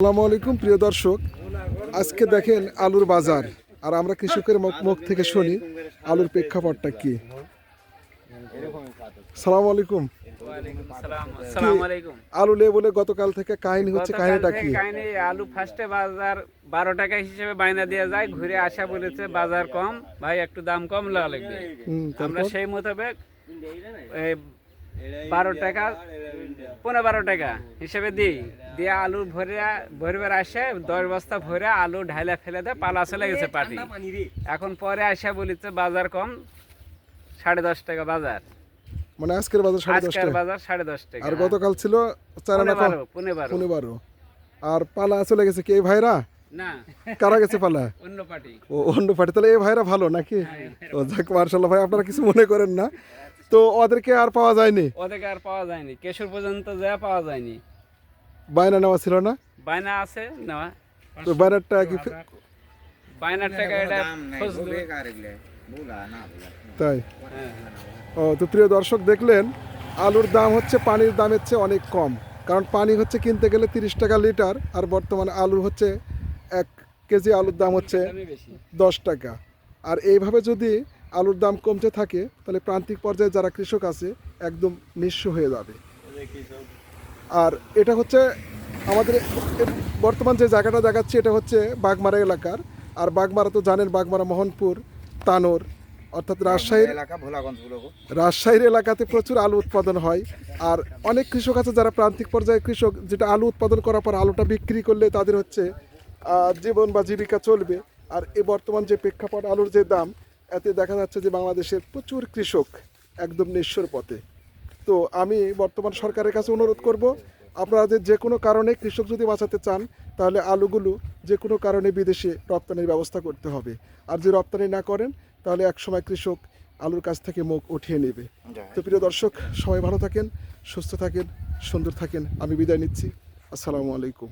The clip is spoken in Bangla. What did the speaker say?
আসসালামু আলাইকুম প্রিয় দর্শক। আজকে দেখেন আলুর বাজার। আর আমরা কৃষকের মুখ থেকে শুনি আলুর প্রেক্ষাপটটা কি? সালাম আলাইকুম। আলু লে বলে গতকাল থেকে কাহিনী হচ্ছে কাহিনীটা কি? কাহিনী আলু ফার্স্টে বাজার বারো টাকা হিসেবে বাইনা দিয়ে যায় ঘুরে আসা বলেছে বাজার কম ভাই একটু দাম কম লাগা লাগবে। আমরা সেই মোতাবেক বারো টাকা পনেরো বারো টাকা হিসেবে দিই। দিয়ে আলু ভরে ভরবার আসে দশ বস্তা ভরে আলু ঢাইলা ফেলে দেয় পালা চলে গেছে পাটি এখন পরে আসা বলেছে বাজার কম সাড়ে দশ টাকা বাজার। মানে আজকের বাজার সাড়ে আজকের দশটা বাজার সাড়ে দশ টাকা। আর গতকাল ছিল চার আনা পনেরো বারো পনেরো বারো। আর পালা চলে গেছে কি ভাইরা? না। কারা গেছে পালা? অন্য পার্টি। ও অন্য পার্টি। তাহলে এই ভাইরা ভালো নাকি? ও যাক মার্শাল্লাহ ভাই আপনারা কিছু মনে করেন না। তো ওদেরকে আর পাওয়া যায়নি? ওদেরকে আর পাওয়া যায়নি। কেশর পর্যন্ত যা পাওয়া যায়নি। বায়না নেওয়া ছিল না? বায়না আছে নেওয়া। তো বায়নারটা কি বায়নার টাকা এটা। তাই? ও তো প্রিয় দর্শক দেখলেন আলুর দাম হচ্ছে পানির দামের চেয়ে অনেক কম। কারণ পানি হচ্ছে কিনতে গেলে তিরিশ টাকা লিটার আর বর্তমানে আলু হচ্ছে এক কেজি আলুর দাম হচ্ছে দশ টাকা। আর এইভাবে যদি আলুর দাম কমতে থাকে তাহলে প্রান্তিক পর্যায়ে যারা কৃষক আছে একদম নিঃস্ব হয়ে যাবে। আর এটা হচ্ছে আমাদের বর্তমান যে জায়গাটা দেখাচ্ছে এটা হচ্ছে বাগমারা এলাকার। আর বাগমারা তো জানেন বাগমারা মোহনপুর তানোর অর্থাৎ রাজশাহীর রাজশাহীর এলাকাতে প্রচুর আলু উৎপাদন হয়। আর অনেক কৃষক আছে যারা প্রান্তিক পর্যায়ে কৃষক যেটা আলু উৎপাদন করার পর আলুটা বিক্রি করলে তাদের হচ্ছে জীবন বা জীবিকা চলবে। আর এ বর্তমান যে প্রেক্ষাপট আলুর যে দাম এতে দেখা যাচ্ছে যে বাংলাদেশের প্রচুর কৃষক একদম নিঃস্বর পথে। তো আমি বর্তমান সরকারের কাছে অনুরোধ করব, আপনারা যে কোনো কারণে কৃষক যদি বাঁচাতে চান, তাহলে আলুগুলো যে কোনো কারণে বিদেশে রপ্তানির ব্যবস্থা করতে হবে। আর যে রপ্তানি না করেন, তাহলে একসময় কৃষক আলুর কাছ থেকে মুখ উঠিয়ে নেবে। তো প্রিয় দর্শক, সবাই ভালো থাকেন, সুস্থ থাকেন, সুন্দর থাকেন। আমি বিদায় নিচ্ছি। আসসালামু আলাইকুম।